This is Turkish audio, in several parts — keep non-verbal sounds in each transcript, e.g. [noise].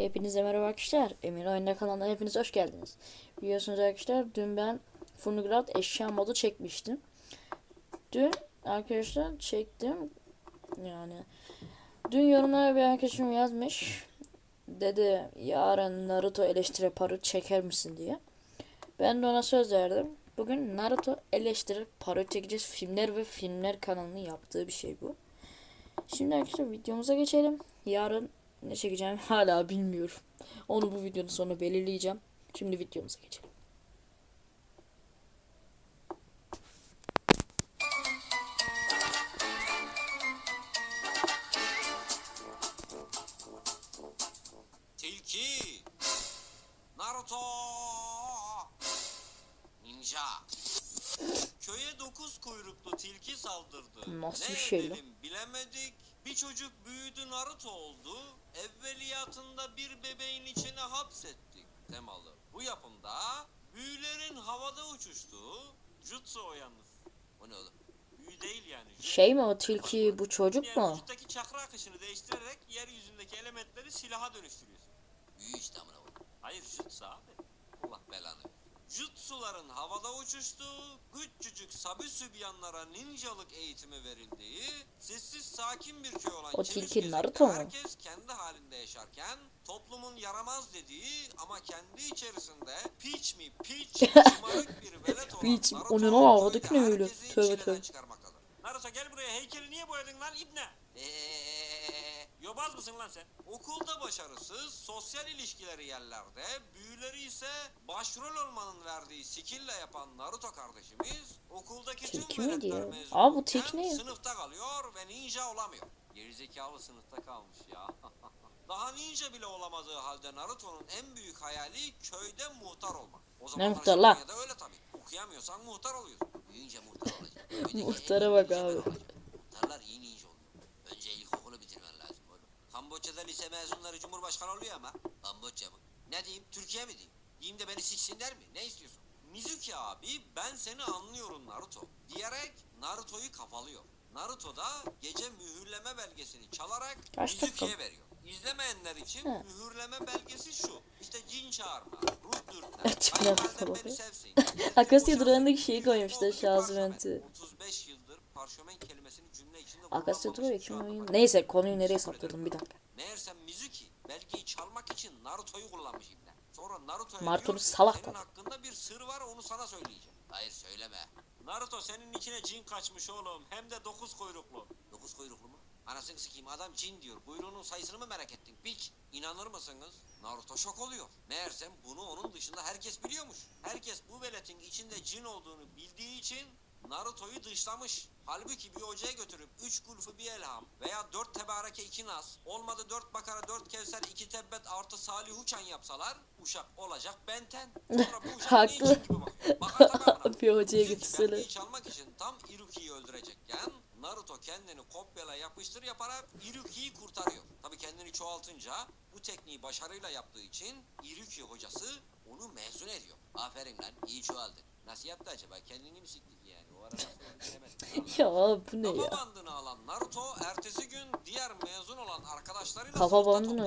Hepinize merhaba arkadaşlar. Emir Oyunda kanalına hepiniz hoş geldiniz. Biliyorsunuz arkadaşlar dün ben Fungrad eşya modu çekmiştim. Dün arkadaşlar çektim. Yani dün yorumlara bir arkadaşım yazmış. Dedi yarın Naruto eleştiri parı çeker misin diye. Ben de ona söz verdim. Bugün Naruto eleştiri parı çekeceğiz. Filmler ve filmler kanalının yaptığı bir şey bu. Şimdi arkadaşlar videomuza geçelim. Yarın ne çekeceğim [laughs] hala bilmiyorum. Onu bu videonun sonunda belirleyeceğim. Şimdi videomuza geçelim. Tilki. Naruto. Ninja. Köye dokuz kuyruklu tilki saldırdı. Nasıl ne bir şey lan? bilemedik. Bir çocuk büyüdü Naruto oldu. Evveliyatında bir bebeğin içine hapsettik temalı. Bu yapımda büyülerin havada uçuştuğu jutsu o yalnız. O ne oğlum? Büyü değil yani. jutsu. Şey mi o tilki bu çocuk Yani mu? vücuttaki çakra akışını değiştirerek yeryüzündeki elementleri silaha dönüştürüyorsun. Büyü işte amına koyayım. Hayır jutsu abi. Allah belanı. Jutsuların havada uçuştuğu, küçücük sabi sübyanlara ninjalık eğitimi verildiği, sessiz sakin bir köy olan O tilki Naruto mu? herkes kendi halinde yaşarken, toplumun yaramaz dediği ama kendi içerisinde piç mi piç [laughs] şımarık bir velet olan Piç? Naruto, O ne lan? Havadaki köyde ne öyle? herkesi Tövbe çileden tövbe. çıkarmaktadır. Naruto gel buraya heykeli niye boyadın lan ibne? Eee, yobaz mısın lan sen? Okulda başarısız, sosyal ilişkileri yerlerde, büyüleri ise başrol olmanın verdiği skill'le yapan Naruto kardeşimiz okuldaki tüm miydi veletler Aa, bu ya? sınıfta kalıyor ve ninja olamıyor. Gerizekalı sınıfta kalmış ya. [laughs] Daha ninja bile olamadığı halde Naruto'nun en büyük hayali köyde muhtar olmak. O zamanlar muhtar lan? Japonya'da öyle tabii. Okuyamıyorsan muhtar oluyorsun. Büyüyünce muhtar olacaksın. Köydeki en Muhtara iyi bak abi. Muhtarlar iyi ninja oluyor. Önce ilkokulu bitirmen lazım oğlum. Kamboçya'da lise mezunları cumhurbaşkanı oluyor ama. Kamboçya mı? Ne diyeyim? Türkiye mi diyeyim? Diyeyim de beni siksinler mi? Ne istiyorsun? Mizuki abi ben seni anlıyorum Naruto diyerek Naruto'yu kafalıyor. Naruto da gece mühürleme belgesini çalarak Kaç dakika? Mizuki'ye veriyor. İzlemeyenler için He. mühürleme belgesi şu. İşte cin çağırma, ruh dürtme, [laughs] Açık kayınvalidem lafı beni bakıyor. sevsin. [laughs] Akasya durağındaki şeyi koymuşlar, oldu parşömen. 35 yıldır parşömen kelimesini durağı Şu kim oyun? Neyse konuyu nereye saptırdım bir dakika. Meğersem Mizuki belgeyi çalmak için Naruto'yu kullanmış ibne. Sonra Naruto'ya Naruto'nun salak senin tabii." hakkında bir sır var onu sana söyleyeceğim. Hayır söyleme. Naruto senin içine cin kaçmış oğlum. Hem de dokuz kuyruklu. Dokuz kuyruklu mu? Anasını sikeyim adam cin diyor. Kuyruğunun sayısını mı merak ettin? Piç. İnanır mısınız? Naruto şok oluyor. Meğersem bunu onun dışında herkes biliyormuş. Herkes bu veletin içinde cin olduğunu bildiği için Naruto'yu dışlamış. Halbuki bir hocaya götürüp 3 kulfu bir elham veya 4 tebareke 2 nas olmadı 4 bakara 4 kevser 2 tebbet artı salih uçan yapsalar uşak olacak benten. Sonra bu uşak ne Haklı. için gibi bakıyor. Bakar. [laughs] Bir hocaya belgeyi çalmak için tam Iruki'yi öldürecekken Naruto kendini kopyala yapıştır yaparak Iruki'yi kurtarıyor. Tabi kendini çoğaltınca bu tekniği başarıyla yaptığı için Iruki hocası onu mezun ediyor. Aferin lan iyi çoğaldın. Nasıl yaptı acaba? Kendini mi siktik [laughs] Ya bu ne Kafa ya? bandını alan Naruto ertesi gün diğer mezun olan arkadaşlarıyla Kafa bandı ne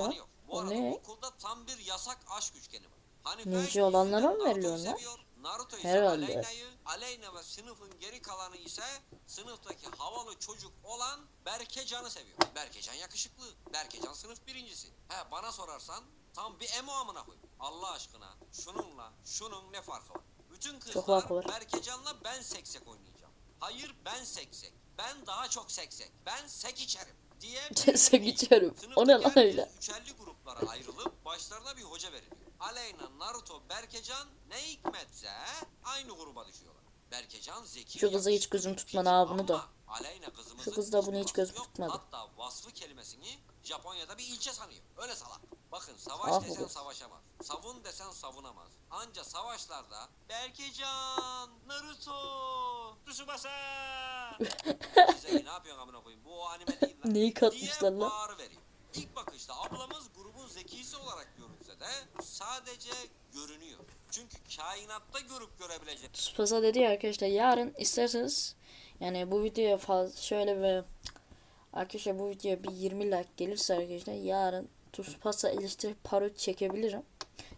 O ne? okulda tam bir yasak aşk üçgeni var. Hanife Ninja olanlara mı veriliyor lan? Naruto ise Herhalde. Aleyna'yı, Aleyna ve sınıfın geri kalanı ise sınıftaki havalı çocuk olan Berkecan'ı seviyor. Berkecan yakışıklı. Berkecan sınıf birincisi. He bana sorarsan tam bir emo amına koy. Allah aşkına şununla şunun ne farkı var? Bütün Çok kızlar farkı var. Berkecan'la ben seksek oynayacağım. Hayır ben seksek. Ben daha çok seksek. Ben sek içerim diye [laughs] Sek içerim. O ne lan Sınıftaki öyle? herkes Üçerli gruplara ayrılıp başlarına bir hoca veriliyor. Aleyna, Naruto, Berkecan ne hikmetse aynı gruba düşüyorlar. Berkecan zeki. Şu kızı hiç gözüm tutmadı ha, bunu da. Aleyna kızımızın Şu kızda bunu hiç hiçbir gözüm yok. tutmadı. Hatta vasfı kelimesini Japonya'da bir ilçe sanıyor. Öyle salak. Bakın savaş Ah desen savaşamaz. Savun desen savunamaz. Anca savaşlarda Berkecan, Naruto, Tsubasa. [laughs] Ne yapıyorsun amına koyayım? Bu o anime değil lan. Neyi katmışlar lan? İlk bakışta ablamız grubun zekisi olarak görünse de sadece görünüyor. Çünkü kainatta görüp görebilecek Spasa dedi ya arkadaşlar yarın isterseniz yani bu videoya fazla şöyle bir arkadaşlar bu videoya bir 20 like gelirse arkadaşlar yarın Tsubasa eleştirip parodi çekebilirim.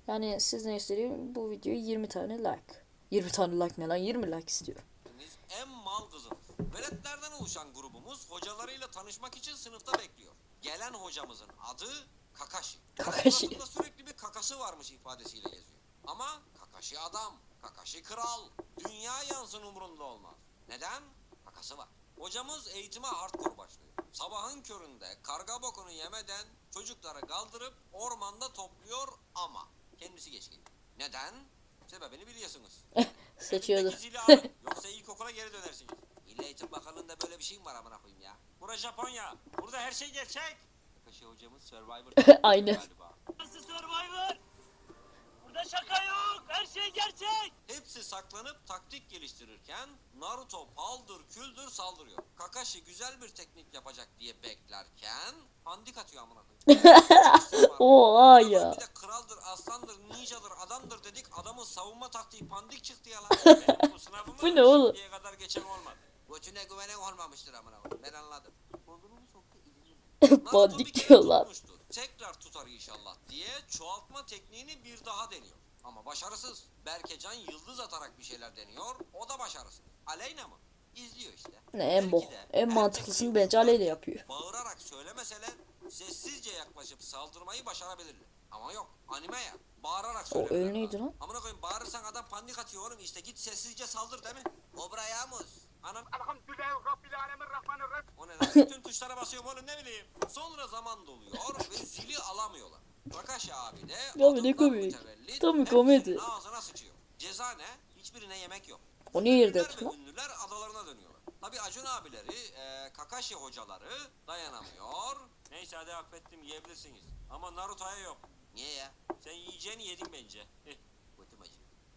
Yani sizden istediğim bu videoyu 20 tane like. 20 tane like ne lan 20 like istiyorum. Biz en mal kızımız. Veletlerden oluşan grubumuz hocalarıyla tanışmak için sınıfta bekliyor. Gelen hocamızın adı Kakashi. Kakashi. Suratında sürekli bir kakası varmış ifadesiyle geziyor. Ama Kakashi adam, Kakashi kral. Dünya yansın umurunda olmaz. Neden? Kakası var. Hocamız eğitime hardcore başlıyor. Sabahın köründe karga bokunu yemeden çocukları kaldırıp ormanda topluyor ama kendisi geç geliyor. Neden? Sebebini biliyorsunuz. [laughs] Seçiyordu. Elindeki zili alın, Yoksa ilkokula geri dönersiniz. Eğitim Bakanlığı'nda böyle bir şey mi var amına koyayım ya? Bura Japonya. Burada her şey gerçek. Kakashi hocamız Survivor. [laughs] Aynı. Galiba. Nasıl Survivor? Burada şaka yok. Her şey gerçek. Hepsi saklanıp taktik geliştirirken Naruto paldır küldür saldırıyor. Kakashi güzel bir teknik yapacak diye beklerken pandik atıyor amına koyayım. [laughs] Oha ya. Bir de kraldır, aslandır, ninjadır, adamdır dedik. Adamın savunma taktiği pandik çıktı ya lan. [laughs] Bu sınavımı Bu ne oğlum? şimdiye kadar geçen olmadı. Götüne güvenen olmamıştır amına koyayım. Ben anladım. İlgili. Pandik diyorlar. Tekrar tutar inşallah diye çoğaltma tekniğini bir daha deniyor. Ama başarısız. Berkecan yıldız atarak bir şeyler deniyor. O da başarısız. Aleyna mı? İzliyor işte. Ne en bok. En mantıklısını bence Aleyna yapıyor. Bağırarak söylemeseler sessizce yaklaşıp saldırmayı başarabilirler. Ama yok anime ya. Bağırarak O söylemeler öl neydi lan? Amına bağırırsan adam panik atıyor oğlum işte git sessizce saldır değil mi? Kobra Yağmuz. Anam Elhamdülillahi Rabbil Alemin Rahmanirrahim. o ne lan? Bütün tuşlara basıyorum oğlum ne bileyim. Sonra zaman doluyor ve zili alamıyorlar. Kakashi abi de Ya bu ne komik. Tam komedi. ağzına sıçıyor. Ceza ne? Hiçbirine yemek yok. O niye yerde yatıyor ünlüler adalarına dönüyorlar. Tabi Acun abileri, e, Kakashi hocaları dayanamıyor. Neyse hadi affettim yiyebilirsiniz. Ama Naruto'ya yok. Niye ya? Sen yiyeceğini yedin bence.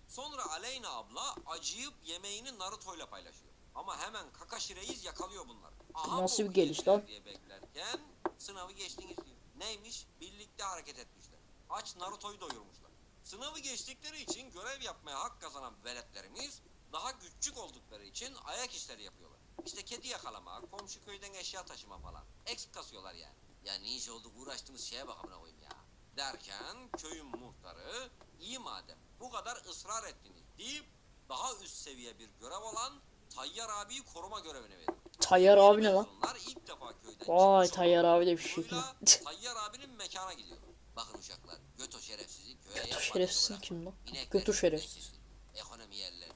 Sonra Aleyna abla acıyıp yemeğini Naruto'yla paylaşıyor. Ama hemen Kakashi reis yakalıyor bunları. Aha Nasıl bir geliş lan? Diye beklerken sınavı geçtiniz diyor. Neymiş? Birlikte hareket etmişler. Aç Naruto'yu doyurmuşlar. Sınavı geçtikleri için görev yapmaya hak kazanan veletlerimiz daha küçük oldukları için ayak işleri yapıyorlar. İşte kedi yakalama, komşu köyden eşya taşıma falan. Eksik kasıyorlar yani. Ya ne iş oldu uğraştığımız şeye bakamına koyayım ya. Derken köyün muhtarı iyi madem bu kadar ısrar ettiniz deyip daha üst seviye bir görev olan Tayyar abiyi koruma görevine veriyor. Tayyar abi ne lan? İlk defa köyden Vay Tayyar abi de bir şey. [laughs] Tayyar abinin mekana gidiyor. Bakın uşaklar, Göto şerefsizi köye Göto şerefsiz kim lan? Göto şerefsiz. Ekonomi yerler.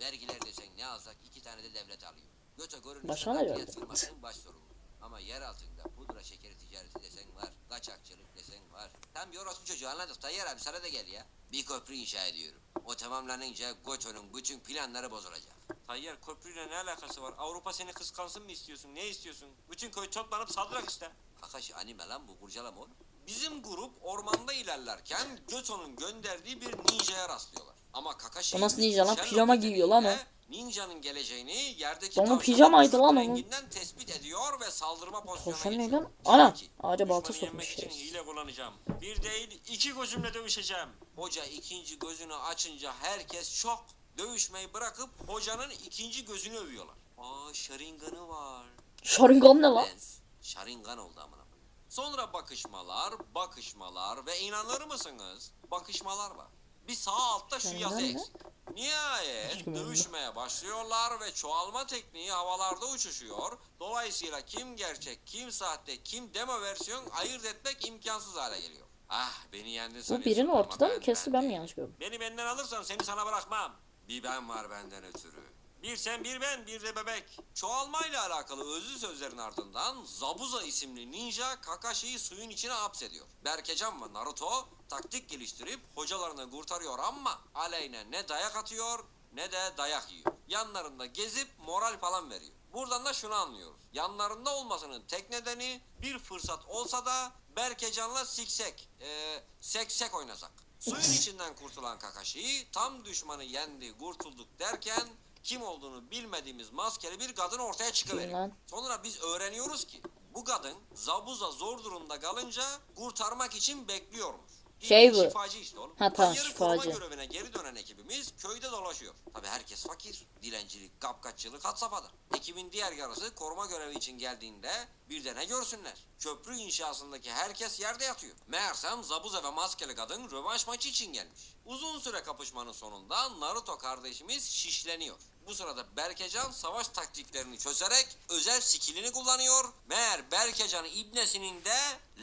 Vergiler desen ne alsak iki tane de devlet alıyor. Göto görünüşte Başına ne baş sorumlu. Ama yer altında pudra şekeri ticareti desen var. Kaçakçılık desen var. Tam bir orospu çocuğu anladık. Tayyar abi sana da gel ya. Bir köprü inşa ediyorum. O tamamlanınca Göto'nun bütün planları bozulacak. Tayyar köprüyle ne alakası var? Avrupa seni kıskansın mı istiyorsun? Ne istiyorsun? Bütün köy toplanıp saldırak işte. Kakashi anime lan bu kurcalama oğlum. Bizim grup ormanda ilerlerken Göto'nun gönderdiği bir ninja'ya rastlıyorlar. Ama Kakashi... O nasıl ninja lan? Pijama giyiyor lan o. Ninja'nın geleceğini yerdeki Onun pijamaydı lan onun. renginden tespit ediyor ve saldırma pozisyonuna Tavşan ne geçiyor. lan? Ana! Diyor ki, Ağaca balta "Düşmanı sokmuş yenmek için şerefsiz." hile kullanacağım. Bir değil iki gözümle dövüşeceğim. Hoca ikinci gözünü açınca herkes şok. Dövüşmeyi bırakıp hocanın ikinci gözünü övüyorlar. Aa Sharingan'ı var. Sharingan ne lan? Lens. Sharingan oldu amına koyayım. Sonra bakışmalar, bakışmalar ve inanır mısınız? Bakışmalar var. Bir sağ altta şu yazı eksik. Nihayet dövüşmeye başlıyorlar ve çoğalma tekniği havalarda uçuşuyor. Dolayısıyla kim gerçek, kim sahte, kim demo versiyon ayırt etmek imkansız hale geliyor. Ah beni yendin Bu birini ortadan mı kesti ben mi yanlış gördüm? Beni benden alırsan seni sana bırakmam. Bir ben var benden ötürü. Bir sen bir ben bir de bebek. Çoğalmayla alakalı özlü sözlerin ardından Zabuza isimli ninja Kakashi'yi suyun içine hapsediyor. Berkecan ve Naruto taktik geliştirip hocalarını kurtarıyor ama Aleyna ne dayak atıyor ne de dayak yiyor. Yanlarında gezip moral falan veriyor. Buradan da şunu anlıyoruz. Yanlarında olmasının tek nedeni bir fırsat olsa da Berkecan'la siksek, ee, seksek oynasak. Suyun içinden kurtulan Kakashi tam düşmanı yendi, kurtulduk derken kim olduğunu bilmediğimiz maskeli bir kadın ortaya lan? Sonra biz öğreniyoruz ki bu kadın Zabuza zor durumda kalınca kurtarmak için bekliyormuş. Şey bu. Şifacı işte oğlum. Ha, tamam, Tayyarı şifacı. koruma görevine geri dönen ekibimiz köyde dolaşıyor. Tabi herkes fakir. Dilencilik, kapkaççılık had safhada. Ekibin diğer yarısı koruma görevi için geldiğinde bir de ne görsünler. Köprü inşasındaki herkes yerde yatıyor. Meğersem Zabuza ve maskeli kadın rövanş maçı için gelmiş. Uzun süre kapışmanın sonunda Naruto kardeşimiz şişleniyor. Bu sırada Berkecan savaş taktiklerini çözerek özel skillini kullanıyor. Meğer Berkecan ibnesinin de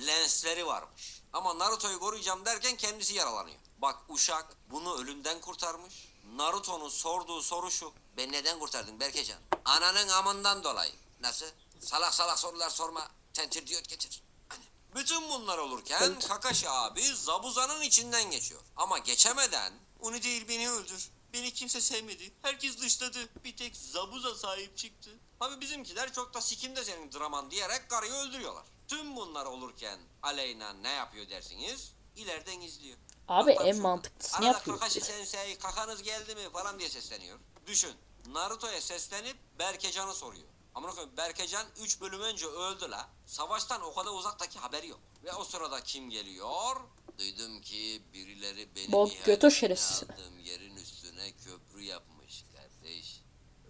lensleri varmış. Ama Naruto'yu koruyacağım derken kendisi yaralanıyor. Bak uşak bunu ölümden kurtarmış. Naruto'nun sorduğu soru şu. Ben neden kurtardın Berkecan? Ananın amından dolayı. Nasıl? Salak salak sorular sorma. Tentir diyot getir. Hani. Bütün bunlar olurken Kakashi abi Zabuza'nın içinden geçiyor. Ama geçemeden onu değil beni öldür. Beni kimse sevmedi. Herkes dışladı. Bir tek Zabuza sahip çıktı. Tabi bizimkiler çok da sikimde senin draman diyerek karıyı öldürüyorlar. Tüm bunlar olurken Aleyna ne yapıyor dersiniz? İleriden izliyor. Abi bak en şurada. mantıklısını Arada yapıyor. Kakashi sensei kakanız geldi mi falan diye sesleniyor. Düşün. Naruto'ya seslenip Berkecan'ı soruyor. Amına koyayım Berkecan 3 bölüm önce öldü la. Savaştan o kadar uzaktaki haberi yok. Ve o sırada kim geliyor? Duydum ki birileri benim ihaletini götür şerefsiz. aldığım yerin üstüne köprü yapmış kardeş.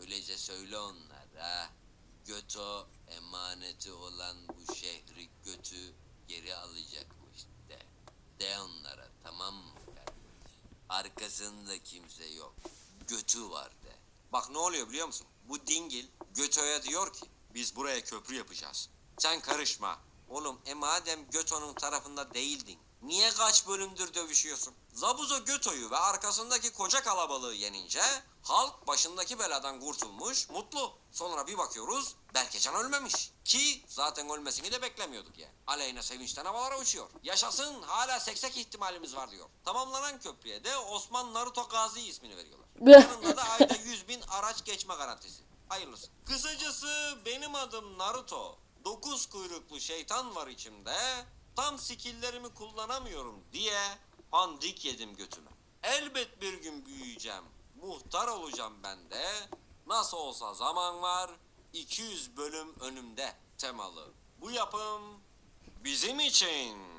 Öyleyse söyle onlara. Göto emaneti olan bu şehri götü geri alacakmış de. De onlara tamam mı kardeş? Arkasında kimse yok. Götü var de. Bak ne oluyor biliyor musun? Bu dingil Göto'ya diyor ki biz buraya köprü yapacağız. Sen karışma. Oğlum e madem Göto'nun tarafında değildin. Niye kaç bölümdür dövüşüyorsun? Zabuzo Göto'yu ve arkasındaki koca kalabalığı yenince halk başındaki beladan kurtulmuş, mutlu. Sonra bir bakıyoruz Berkecan ölmemiş. Ki zaten ölmesini de beklemiyorduk yani. Aleyna sevinçten havalara uçuyor. Yaşasın hala seksek ihtimalimiz var diyor. Tamamlanan köprüye de Osman Naruto Gazi ismini veriyorlar. Yanında da ayda 100 bin araç geçme garantisi. Hayırlısı. Kısacası benim adım Naruto. Dokuz kuyruklu şeytan var içimde. Tam skilllerimi kullanamıyorum diye pandik yedim götüme. Elbet bir gün büyüyeceğim. Muhtar olacağım ben de. Nasıl olsa zaman var. 200 bölüm önümde temalı. Bu yapım bizim için.